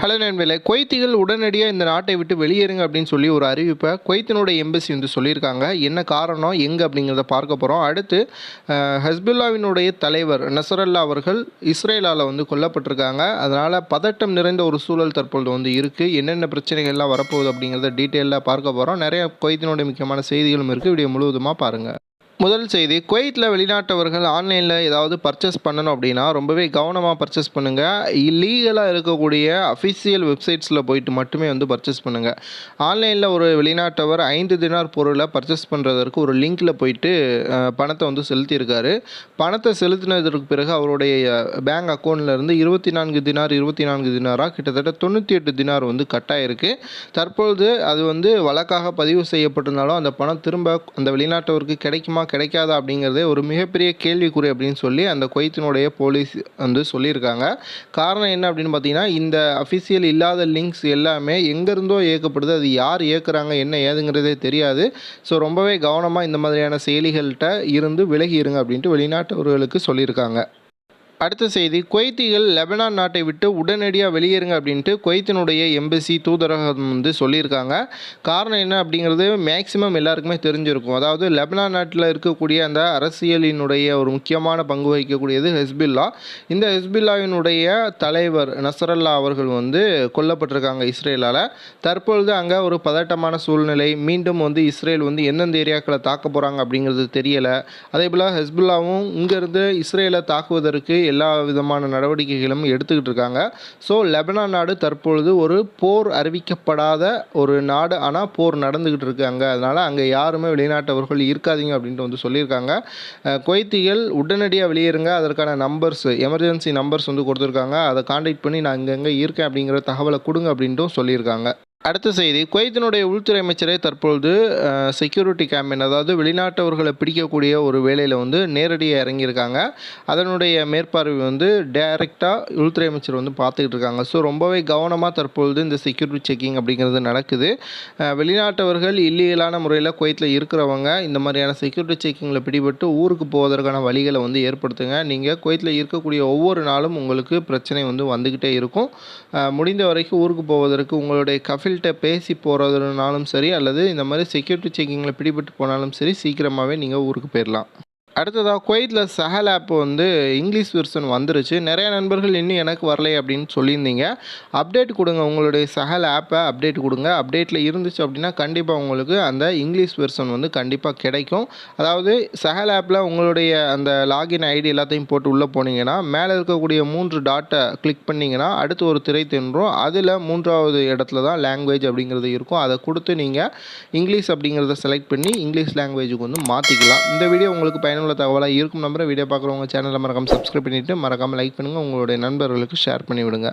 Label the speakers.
Speaker 1: Hello நண்பர்களே குவைத்திகள் உடனடியாக இந்த நாட்டை விட்டு வெளியேறுங்க அப்படின்னு சொல்லி ஒரு அறிவிப்பை குவைத்தினுடைய எம்பசி வந்து சொல்லியிருக்காங்க. என்ன காரணம் எங்கே அப்படிங்கிறத பார்க்க போகிறோம் அடுத்து ஹஸ்புல்லாவினுடைய தலைவர் நசரல்லா அவர்கள் இஸ்ரேலால் வந்து கொல்லப்பட்டிருக்காங்க. அதனால் பதட்டம் நிறைந்த ஒரு சூழல் தற்பொழுது வந்து இருக்குது என்னென்ன பிரச்சனைகள்லாம் வரப்போகுது அப்படிங்கிறத டீட்டெயிலாக பார்க்க போகிறோம் நிறைய குவைத்தினுடைய முக்கியமான செய்திகளும் இருக்குது வீடியோ முழுவதுமாக பாருங்கள் முதல் செய்தி குவைத்தில் வெளிநாட்டவர்கள் ஆன்லைனில் ஏதாவது பர்ச்சேஸ் பண்ணணும் அப்படின்னா ரொம்பவே கவனமாக பர்ச்சேஸ் பண்ணுங்கள் இல்லீகலாக இருக்கக்கூடிய அஃபிஷியல் வெப்சைட்ஸில் போயிட்டு மட்டுமே வந்து பர்ச்சேஸ் பண்ணுங்கள் ஆன்லைனில் ஒரு வெளிநாட்டவர் ஐந்து தினார் பொருளை பர்ச்சேஸ் பண்ணுறதற்கு ஒரு லிங்க்கில் போயிட்டு பணத்தை வந்து செலுத்தியிருக்காரு. பணத்தை செலுத்தினதற்கு பிறகு அவருடைய பேங்க் அக்கௌண்ட்லேருந்து இருபத்தி நான்கு தினார் இருபத்தி நான்கு தினாராக கிட்டத்தட்ட தொண்ணூற்றி எட்டு தினார் வந்து கட்டாயிருக்கு தற்பொழுது அது வந்து வழக்காக பதிவு செய்யப்பட்டிருந்தாலும் அந்த பணம் திரும்ப அந்த வெளிநாட்டவருக்கு கிடைக்குமா கிடைக்காதா அப்படிங்கிறதே ஒரு மிகப்பெரிய கேள்விக்குறி அப்படின்னு சொல்லி அந்த குவைத்தினுடைய போலீஸ் வந்து சொல்லியிருக்காங்க. காரணம் என்ன அப்படின்னு பார்த்தீங்கன்னா இந்த அஃபிஷியல் இல்லாத லிங்க்ஸ் எல்லாமே எங்கேருந்தோ இயக்கப்படுது. அது யார் இயக்குறாங்க என்ன ஏதுங்கிறதே தெரியாது. ஸோ ரொம்பவே கவனமாக இந்த மாதிரியான செயலிகள்கிட்ட இருந்து விலகி இருங்க அப்படின்ட்டு வெளிநாட்டவர்களுக்கு சொல்லியிருக்காங்க. அடுத்த செய்தி குவைத்திகள் லெபனான் நாட்டை விட்டு உடனடியாக வெளியேறுங்க அப்படின்ட்டு குவைத்தினுடைய எம்பசி தூதரகம் வந்து சொல்லியிருக்காங்க. காரணம் என்ன அப்படிங்கிறது மேக்சிமம் எல்லாருக்குமே தெரிஞ்சிருக்கும். அதாவது லெபனான் நாட்டில் இருக்கக்கூடிய அந்த அரசியலினுடைய ஒரு முக்கியமான பங்கு வகிக்கக்கூடியது ஹெஸ்பில்லா. இந்த ஹெஸ்பில்லாவினுடைய தலைவர் நசரல்லா அவர்கள் வந்து கொல்லப்பட்டிருக்காங்க இஸ்ரேலால். தற்பொழுது அங்கே ஒரு பதட்டமான சூழ்நிலை. மீண்டும் வந்து இஸ்ரேல் வந்து எந்தெந்த ஏரியாக்களை தாக்க போகிறாங்க அப்படிங்கிறது தெரியலை. அதே போல் ஹெஸ்புல்லாவும் இங்கேருந்து இஸ்ரேலை தாக்குவதற்கு எல்லா விதமான நடவடிக்கைகளும் எடுத்துக்கிட்டு இருக்காங்க. ஸோ லெபனான் நாடு தற்பொழுது ஒரு போர் அறிவிக்கப்படாத ஒரு நாடு. ஆனால் போர் நடந்துக்கிட்டு இருக்காங்க அங்கே. அதனால் அங்கே யாருமே வெளிநாட்டவர்கள் இருக்காதீங்க அப்படின்ட்டு வந்து சொல்லியிருக்காங்க. அஹ், குவைத்திகள் உடனடியாக வெளியேறுங்க. அதற்கான நம்பர்ஸ் எமர்ஜென்சி நம்பர்ஸ் வந்து கொடுத்துருக்காங்க. அதை காண்டாக்ட் பண்ணி நான் இங்கங்கே இருக்கேன் அப்படிங்கிற தகவலை கொடுங்க அப்படின்ட்டும் சொல்லியிருக்காங்க. அடுத்த செய்தி குவைத்தினுடைய உள்துறை அமைச்சரே தற்பொழுது செக்யூரிட்டி கேம்பின் அதாவது வெளிநாட்டவர்களை பிடிக்கக்கூடிய ஒரு வேலையில் வந்து நேரடியாக இறங்கியிருக்காங்க. அதனுடைய மேற்பார்வை வந்து டைரெக்டாக உள்துறை அமைச்சர் வந்து பார்த்துக்கிட்டு இருக்காங்க. ஸோ ரொம்பவே கவனமாக தற்பொழுது இந்த செக்யூரிட்டி செக்கிங் அப்படிங்கிறது நடக்குது. வெளிநாட்டவர்கள் இல்லீகலான முறையில் குவைத்தில் இருக்கிறவங்க இந்த மாதிரியான செக்யூரிட்டி செக்கிங்கில் பிடிபட்டு ஊருக்கு போவதற்கான வழிகளை வந்து ஏற்படுத்துங்க. நீங்கள் குவைத்தில் இருக்கக்கூடிய ஒவ்வொரு நாளும் உங்களுக்கு பிரச்சனை வந்து வந்துக்கிட்டே இருக்கும். முடிந்த வரைக்கும் ஊருக்கு போவதற்கு உங்களுடைய கஃபில்கிட்ட பேசி போகிறதுனாலும் சரி அல்லது இந்த மாதிரி செக்யூரிட்டி செக்கிங்கில் பிடிபட்டு போனாலும் சரி சீக்கிரமாகவே நீங்கள் ஊருக்கு போயிடலாம் அடுத்ததாக குவைத்தில் சஹல் ஆப் வந்து இங்கிலீஷ் வெர்ஷன் வந்துருச்சு. நிறைய நண்பர்கள் இன்னும் எனக்கு வரலை அப்படின்னு சொல்லியிருந்தீங்க. அப்டேட் கொடுங்க. உங்களுடைய சஹல் ஆப்பை அப்டேட் கொடுங்க. அப்டேட்டில் இருந்துச்சு அப்படின்னா கண்டிப்பாக உங்களுக்கு அந்த இங்கிலீஷ் வெர்ஷன் வந்து கண்டிப்பாக கிடைக்கும். அதாவது சஹல் ஆப்பில் உங்களுடைய அந்த லாகின் ஐடி எல்லாத்தையும் போட்டு உள்ளே போனீங்கன்னா மேலே இருக்கக்கூடிய மூன்று டாட்டை கிளிக் பண்ணிங்கன்னா அடுத்து ஒரு திரை தென்றும். அதில் மூன்றாவது இடத்துல தான் லாங்குவேஜ் அப்படிங்கிறது இருக்கும். அதை கொடுத்து நீங்கள் இங்கிலீஷ் அப்படிங்கிறத செலக்ட் பண்ணி இங்கிலீஷ் லாங்குவேஜுக்கு வந்து மாற்றிக்கலாம் இந்த வீடியோ உங்களுக்கு பயனுள்ள தகவலாக இருக்கும் நம்புற வீடியோ பார்க்குறவங்க சேனலை மறக்காமல் சப்ஸ்கிரைப் பண்ணிவிட்டு மறக்காமல் லைக் பண்ணுங்கள் உங்களுடைய நண்பர்களுக்கு ஷேர் பண்ணிவிடுங்க.